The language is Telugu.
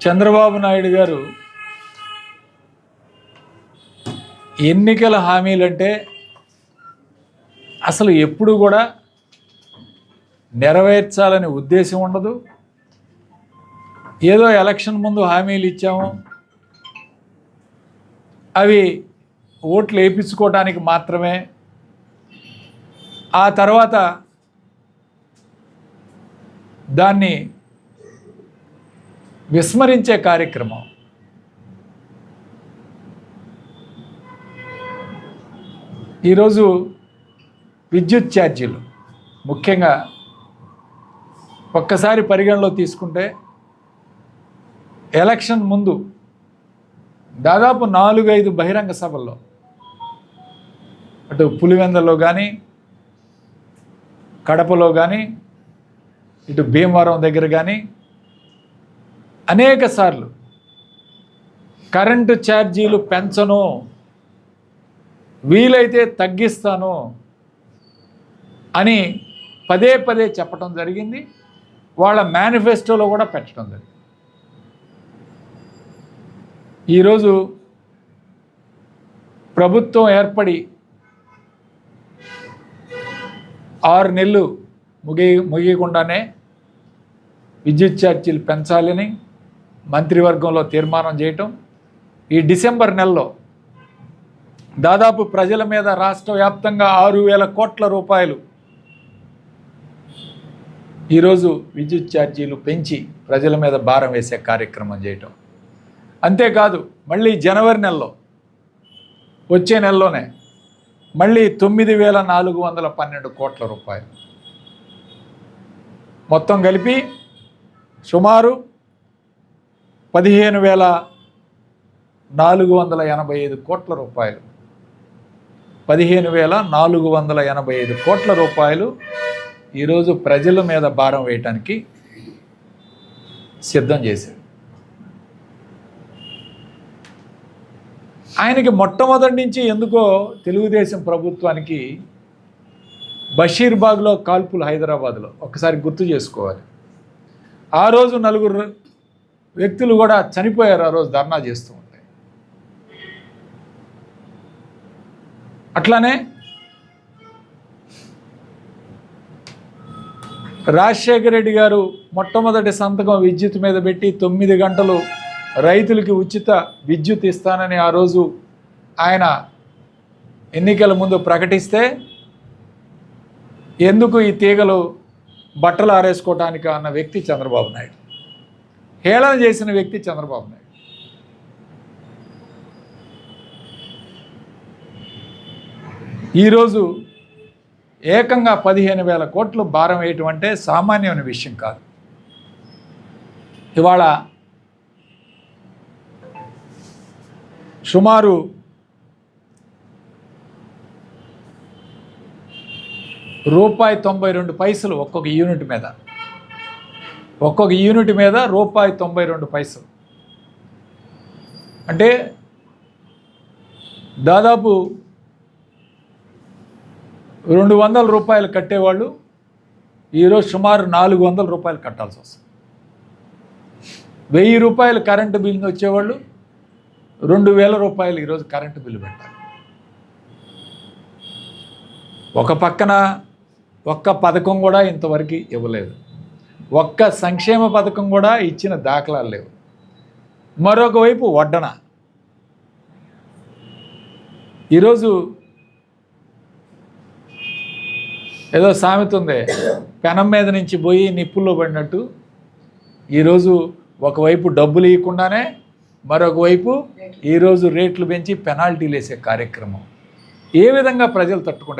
చంద్రబాబు నాయుడు గారు ఎన్నికల హామీలంటే అసలు ఎప్పుడు కూడా నెరవేర్చాలనే ఉద్దేశం ఉండదు. ఏదో ఎలక్షన్ ముందు హామీలు ఇచ్చాము. అవి ఓట్లు వేయించుకోవడానికి మాత్రమే. ఆ తర్వాత దాన్ని విస్మరించే కార్యక్రమం. ఈరోజు విద్యుత్ ఛార్జీలు ముఖ్యంగా ఒక్కసారి పరిగణలో తీసుకుంటే ఎలక్షన్ ముందు దాదాపు నాలుగైదు బహిరంగ సభల్లో అటు పులివెందలో కానీ కడపలో కానీ ఇటు భీమవరం దగ్గర కానీ అనేక సార్లు కరెంటు ఛార్జీలు పెంచను వీలైతే తగ్గిస్తాను అని పదే పదే చెప్పడం జరిగింది. వాళ్ళ మేనిఫెస్టోలో కూడా పెట్టడం జరిగింది. ఈరోజు ప్రభుత్వం ఏర్పడి ఆరు నెలలు ముగి ముగియకుండానే విద్యుత్ ఛార్జీలు పెంచాలని మంత్రివర్గంలో తీర్మానం చేయటం. ఈ డిసెంబర్ నెలలో దాదాపు ప్రజల మీద రాష్ట్ర వ్యాప్తంగా ఆరు వేల కోట్ల రూపాయలు ఈరోజు విద్యుత్ ఛార్జీలు పెంచి ప్రజల మీద భారం వేసే కార్యక్రమం చేయటం. అంతేకాదు మళ్ళీ జనవరి నెలలో వచ్చే నెలలోనే మళ్ళీ తొమ్మిది వేల నాలుగు వందల పన్నెండు కోట్ల రూపాయలు. మొత్తం కలిపి సుమారు పదిహేను వేల నాలుగు వందల ఎనభై ఐదు కోట్ల రూపాయలు. పదిహేను వేల నాలుగు వందల ఎనభై ఐదు కోట్ల రూపాయలు ఈరోజు ప్రజల మీద భారం వేయటానికి సిద్ధం చేశారు. ఆయనకి మొట్టమొదటి నుంచి ఎందుకో తెలుగుదేశం ప్రభుత్వానికి బషీర్బాగ్లో కాల్పులు హైదరాబాద్లో. ఒకసారి గుర్తు చేసుకోవాలి. ఆ రోజు నలుగురు వ్యక్తులు కూడా చనిపోయారు ఆ రోజు ధర్నా చేస్తూ ఉంటాయి అట్లానే రాజశేఖర రెడ్డి గారు మొట్టమొదటి సంతకం విద్యుత్ మీద పెట్టి తొమ్మిది గంటలు రైతులకి ఉచిత విద్యుత్ ఇస్తానని ఆ రోజు ఆయన ఎన్నికల ముందు ప్రకటిస్తే ఎందుకు ఈ తీగలు బట్టలు ఆరేసుకోవటానికి అన్న వ్యక్తి చంద్రబాబు నాయుడు? హేళన చేసిన వ్యక్తి చంద్రబాబు నాయుడు. ఈరోజు ఏకంగా పదిహేను వేల కోట్లు భారం వేయటం అంటే సామాన్యమైన విషయం కాదు. ఇవాళ సుమారు రూపాయి తొంభై రెండు పైసలు ఒక్కొక్క యూనిట్ మీద ఒక్కొక్క యూనిట్ మీద రూపాయి తొంభై రెండు పైసలు. అంటే దాదాపు రెండు వందల రూపాయలు కట్టేవాళ్ళు ఈరోజు సుమారు నాలుగు వందల రూపాయలు కట్టాల్సి వస్తుంది. వెయ్యి రూపాయలు కరెంటు బిల్లు వచ్చేవాళ్ళు రెండు వేల రూపాయలు ఈరోజు కరెంటు బిల్లు పెట్టాలి. ఒక పక్కన ఒక్క పథకం కూడా ఇంతవరకు ఇవ్వలేదు. ఒక్క సంక్షేమ పథకం కూడా ఇచ్చిన దాఖలాలు లేవు. మరొక వైపు వడ్డన. ఈరోజు ఏదో సామెత ఉంది పెనం మీద నుంచి పోయి నిప్పుల్లో పడినట్టు. ఈరోజు ఒకవైపు డబ్బులు ఇవ్వకుండానే మరొక వైపు ఈరోజు రేట్లు పెంచి పెనాల్టీలు వేసే కార్యక్రమం. ఏ విధంగా ప్రజలు తట్టుకుంటారు?